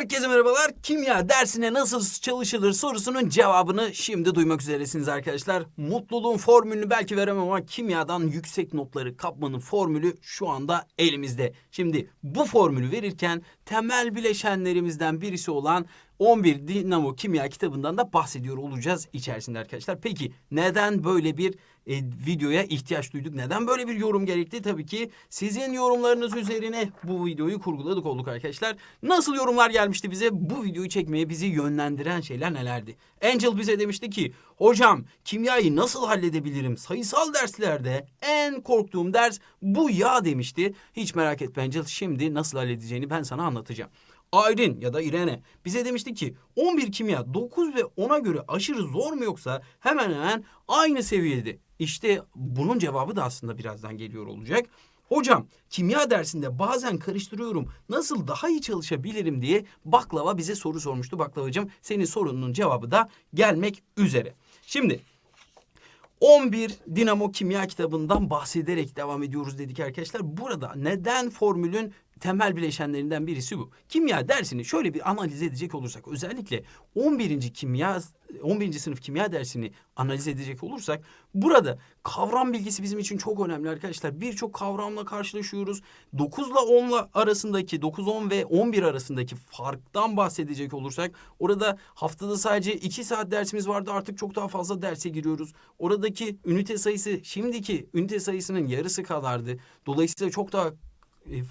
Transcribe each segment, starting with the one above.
Herkese merhabalar. Kimya dersine nasıl çalışılır sorusunun cevabını şimdi duymak üzeresiniz arkadaşlar. Mutluluğun formülünü belki veremem ama kimyadan yüksek notları kapmanın formülü şu anda elimizde. Şimdi bu formülü verirken temel bileşenlerimizden birisi olan 11 Dinamo Kimya kitabından da bahsediyor olacağız içerisinde arkadaşlar. Peki neden böyle bir e, videoya ihtiyaç duyduk? Neden böyle bir yorum gerekti? Tabii ki sizin yorumlarınız üzerine bu videoyu kurguladık olduk arkadaşlar. Nasıl yorumlar gelmişti bize? Bu videoyu çekmeye bizi yönlendiren şeyler nelerdi? Angel bize demişti ki hocam kimyayı nasıl halledebilirim? Sayısal derslerde en korktuğum ders bu ya demişti. Hiç merak etme Angel şimdi nasıl halledeceğini ben sana anlatacağım. Aylin ya da Irene bize demişti ki 11 kimya 9 ve 10'a göre aşırı zor mu yoksa hemen hemen aynı seviyede. İşte bunun cevabı da aslında birazdan geliyor olacak. Hocam kimya dersinde bazen karıştırıyorum nasıl daha iyi çalışabilirim diye baklava bize soru sormuştu baklavacığım. Senin sorunun cevabı da gelmek üzere. Şimdi 11 Dinamo Kimya kitabından bahsederek devam ediyoruz dedik arkadaşlar. Burada neden formülün temel bileşenlerinden birisi bu. Kimya dersini şöyle bir analiz edecek olursak özellikle 11. kimya 11. sınıf kimya dersini analiz edecek olursak burada kavram bilgisi bizim için çok önemli arkadaşlar. Birçok kavramla karşılaşıyoruz. 9 ile 10 arasındaki 9 10 ve 11 arasındaki farktan bahsedecek olursak orada haftada sadece 2 saat dersimiz vardı. Artık çok daha fazla derse giriyoruz. Oradaki ünite sayısı şimdiki ünite sayısının yarısı kadardı. Dolayısıyla çok daha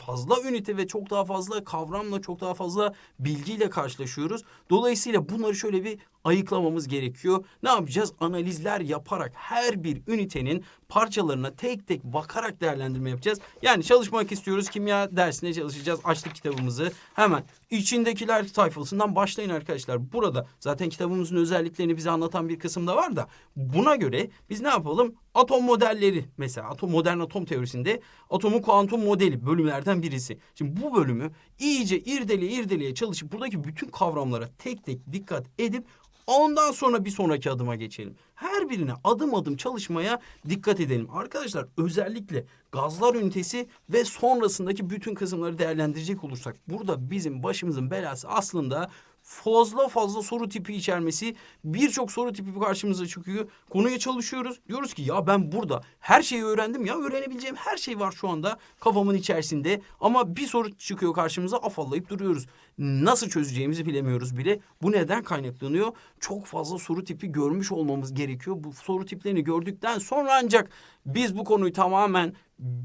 fazla ünite ve çok daha fazla kavramla çok daha fazla bilgiyle karşılaşıyoruz. Dolayısıyla bunları şöyle bir ayıklamamız gerekiyor. Ne yapacağız? Analizler yaparak her bir ünitenin parçalarına tek tek bakarak değerlendirme yapacağız. Yani çalışmak istiyoruz. Kimya dersine çalışacağız. Açtık kitabımızı. Hemen içindekiler sayfasından başlayın arkadaşlar. Burada zaten kitabımızın özelliklerini bize anlatan bir kısım da var da buna göre biz ne yapalım? Atom modelleri mesela atom modern atom teorisinde atomun kuantum modeli bölümlerden birisi. Şimdi bu bölümü iyice irdeleye irdeleye çalışıp buradaki bütün kavramlara tek tek dikkat edip Ondan sonra bir sonraki adıma geçelim. Her birine adım adım çalışmaya dikkat edelim. Arkadaşlar özellikle gazlar ünitesi ve sonrasındaki bütün kısımları değerlendirecek olursak burada bizim başımızın belası aslında fazla fazla soru tipi içermesi birçok soru tipi karşımıza çıkıyor. Konuya çalışıyoruz. Diyoruz ki ya ben burada her şeyi öğrendim ya öğrenebileceğim her şey var şu anda kafamın içerisinde. Ama bir soru çıkıyor karşımıza afallayıp duruyoruz. Nasıl çözeceğimizi bilemiyoruz bile. Bu neden kaynaklanıyor? Çok fazla soru tipi görmüş olmamız gerekiyor. Bu soru tiplerini gördükten sonra ancak biz bu konuyu tamamen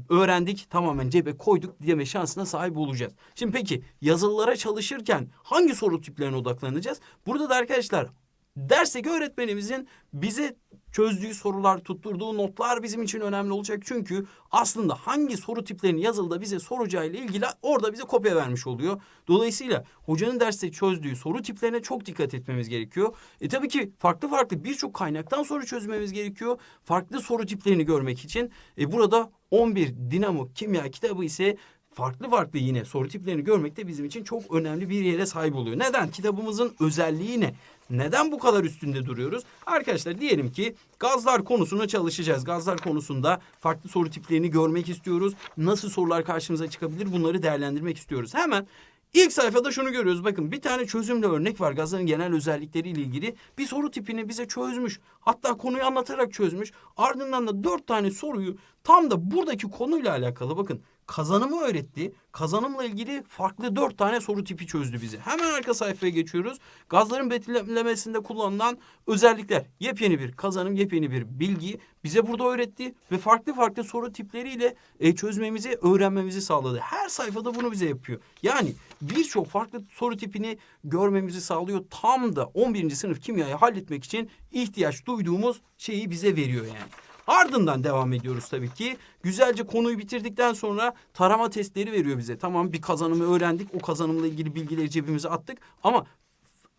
öğrendik, tamamen cebe koyduk deme şansına sahip olacağız. Şimdi peki yazılılara çalışırken hangi soru tiplerine odaklanacağız? Burada da arkadaşlar dersteki öğretmenimizin bize çözdüğü sorular, tutturduğu notlar bizim için önemli olacak. Çünkü aslında hangi soru tiplerini yazılıda bize soracağıyla ilgili orada bize kopya vermiş oluyor. Dolayısıyla hocanın derste çözdüğü soru tiplerine çok dikkat etmemiz gerekiyor. E tabii ki farklı farklı birçok kaynaktan soru çözmemiz gerekiyor. Farklı soru tiplerini görmek için. E burada 11 Dinamo Kimya kitabı ise farklı farklı yine soru tiplerini görmek de bizim için çok önemli bir yere sahip oluyor. Neden? Kitabımızın özelliği ne? Neden bu kadar üstünde duruyoruz? Arkadaşlar diyelim ki gazlar konusuna çalışacağız. Gazlar konusunda farklı soru tiplerini görmek istiyoruz. Nasıl sorular karşımıza çıkabilir bunları değerlendirmek istiyoruz. Hemen İlk sayfada şunu görüyoruz. Bakın bir tane çözümlü örnek var. Gazların genel özellikleriyle ilgili bir soru tipini bize çözmüş. Hatta konuyu anlatarak çözmüş. Ardından da dört tane soruyu tam da buradaki konuyla alakalı bakın kazanımı öğretti. Kazanımla ilgili farklı dört tane soru tipi çözdü bize. Hemen arka sayfaya geçiyoruz. Gazların betimlemesinde kullanılan özellikler. Yepyeni bir kazanım, yepyeni bir bilgi bize burada öğretti ve farklı farklı soru tipleriyle e, çözmemizi, öğrenmemizi sağladı. Her sayfada bunu bize yapıyor. Yani birçok farklı soru tipini görmemizi sağlıyor. Tam da 11. sınıf kimyayı halletmek için ihtiyaç duyduğumuz şeyi bize veriyor yani. Ardından devam ediyoruz tabii ki. Güzelce konuyu bitirdikten sonra tarama testleri veriyor bize. Tamam bir kazanımı öğrendik. O kazanımla ilgili bilgileri cebimize attık. Ama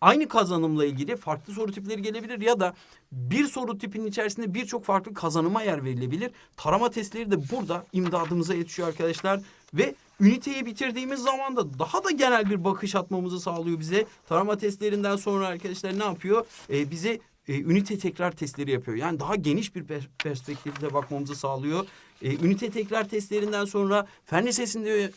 aynı kazanımla ilgili farklı soru tipleri gelebilir ya da bir soru tipinin içerisinde birçok farklı kazanıma yer verilebilir. Tarama testleri de burada imdadımıza yetişiyor arkadaşlar ve üniteyi bitirdiğimiz zaman da daha da genel bir bakış atmamızı sağlıyor bize. Tarama testlerinden sonra arkadaşlar ne yapıyor? Ee, bize e, ünite tekrar testleri yapıyor. Yani daha geniş bir per- perspektifle bakmamızı sağlıyor. e, ünite tekrar testlerinden sonra fen lisesinde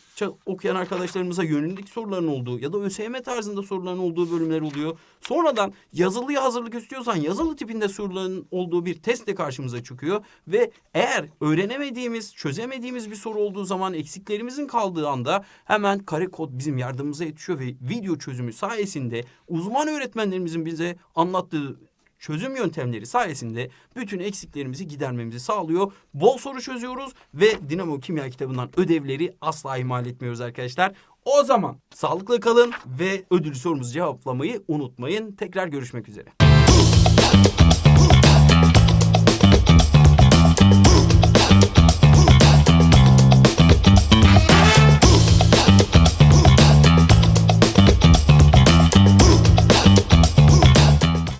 okuyan arkadaşlarımıza yönelik soruların olduğu ya da ÖSYM tarzında soruların olduğu bölümler oluyor. Sonradan yazılıya hazırlık istiyorsan yazılı tipinde soruların olduğu bir test de karşımıza çıkıyor ve eğer öğrenemediğimiz, çözemediğimiz bir soru olduğu zaman eksiklerimizin kaldığı anda hemen kare kod bizim yardımımıza yetişiyor ve video çözümü sayesinde uzman öğretmenlerimizin bize anlattığı çözüm yöntemleri sayesinde bütün eksiklerimizi gidermemizi sağlıyor. Bol soru çözüyoruz ve Dinamo Kimya kitabından ödevleri asla ihmal etmiyoruz arkadaşlar. O zaman sağlıklı kalın ve ödül sorumuzu cevaplamayı unutmayın. Tekrar görüşmek üzere.